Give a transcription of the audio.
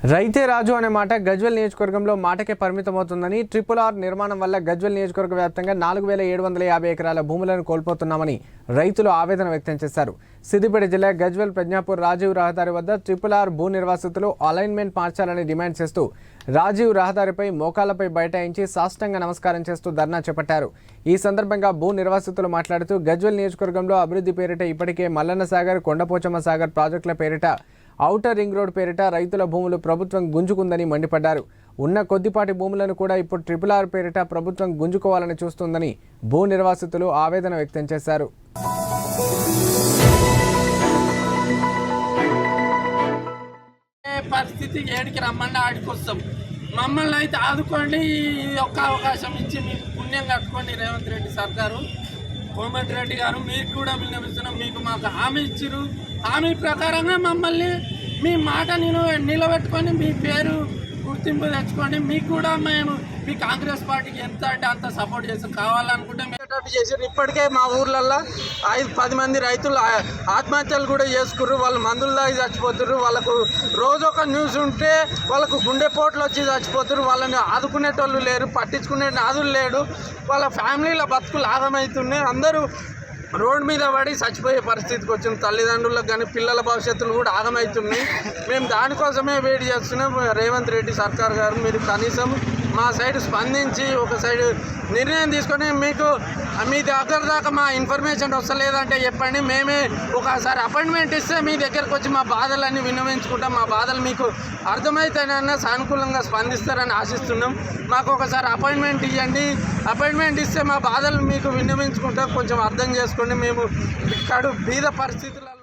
రైతే రాజు అనే మాట గజ్వెల్ నియోజకవర్గంలో మాటకే పరిమితమవుతుందని ట్రిపుల్ ఆర్ నిర్మాణం వల్ల గజ్వెల్ నియోజకవర్గ వ్యాప్తంగా నాలుగు వేల ఏడు వందల యాభై ఎకరాల భూములను కోల్పోతున్నామని రైతులు ఆవేదన వ్యక్తం చేశారు. సిద్దిపేట జిల్లా గజ్వెల్ ప్రజ్ఞాపూర్ రాజీవ్ రహదారి వద్ద ట్రిపుల్ ఆర్ భూ నిర్వాసితులు అలైన్మెంట్ మార్చాలని డిమాండ్ చేస్తూ రాజీవ్ రహదారిపై మోకాళ్ళపై బైఠాయించి సాష్టంగా నమస్కారం చేస్తూ ధర్నా చేపట్టారు. ఈ సందర్భంగా భూ నిర్వాసితులు మాట్లాడుతూ గజ్వెల్ నియోజకవర్గంలో అభివృద్ధి పేరిట ఇప్పటికే మల్లన్న సాగర్ కొండపోచమ్మ సాగర్ ప్రాజెక్టుల పేరిట ఔటర్ రింగ్ రోడ్ పేరిట రైతుల భూములు ప్రభుత్వం గుంజుకుందని మండిపడ్డారు. ఉన్న కొద్దిపాటి భూములను కూడా ఇప్పుడు ట్రిపుల్ ఆర్ పేరిట ప్రభుత్వం గుంజుకోవాలని చూస్తుందని భూ నిర్వాసితులు ఆవేదన వ్యక్తం చేశారు. పరిస్థితి ఏడికి రమ్మండి ఆడికి మమ్మల్ని అయితే ఆదుకోండి ఈ ఒక్క అవకాశం ఇచ్చి మీకు పుణ్యం కట్టుకోండి రేవంత్ రెడ్డి సర్కారు. కోమటి రెడ్డి గారు మీకు కూడా విన్నవిస్తున్నాం. మీకు మాకు హామీ ఇచ్చిరు హామీ ప్రకారంగా మమ్మల్ని మీ మాట నేను నిలబెట్టుకొని మీ పేరు గుర్తింపు తెచ్చుకోండి. మీకు కూడా మేము మీ కాంగ్రెస్ పార్టీకి ఎంత అంటే అంత సపోర్ట్ చేస్తాం. కావాలనుకుంటే మేము చేసారు ఇప్పటికే మా ఊర్లల్లో ఐదు పది మంది రైతులు ఆత్మహత్యలు కూడా చేసుకుర్రు. వాళ్ళు మందులు దాగి చచ్చిపోతున్నారు వాళ్ళకు రోజు ఒక న్యూస్ ఉంటే వాళ్ళకు గుండెపోట్లు వచ్చి చచ్చిపోతున్నారు వాళ్ళని ఆదుకునేటోళ్ళు లేరు పట్టించుకునే నాదులు లేడు. వాళ్ళ ఫ్యామిలీల బతుకులు ఆదమవుతున్నాయి అందరూ రోడ్ మీద పడి చచ్చిపోయే పరిస్థితికి వచ్చిన తల్లిదండ్రులకు కానీ పిల్లల భవిష్యత్తులు కూడా ఆగమవుతున్నాయి మేము దానికోసమే వెయిట్ చేస్తున్నాం. రేవంత్ రెడ్డి సర్కార్ గారు మీరు కనీసం మా సైడ్ స్పందించి ఒక సైడ్ నిర్ణయం తీసుకొని మీకు మీ దగ్గర దాకా మా ఇన్ఫర్మేషన్ వస్తలేదంటే చెప్పండి. మేమే ఒకసారి అపాయింట్మెంట్ ఇస్తే మీ దగ్గరకు వచ్చి మా బాధలన్నీ విన్నవించుకుంటాం. మా బాధలు మీకు అర్థమైతేనన్నా సానుకూలంగా స్పందిస్తారని ఆశిస్తున్నాం. మాకు ఒకసారి అపాయింట్మెంట్ ఇవ్వండి అపాయింట్మెంట్ ఇస్తే మా బాధలు మీకు విన్నవించుకుంటాం. కొంచెం అర్థం చేసుకోండి. మేము ఇక్కడ బీద పరిస్థితులలో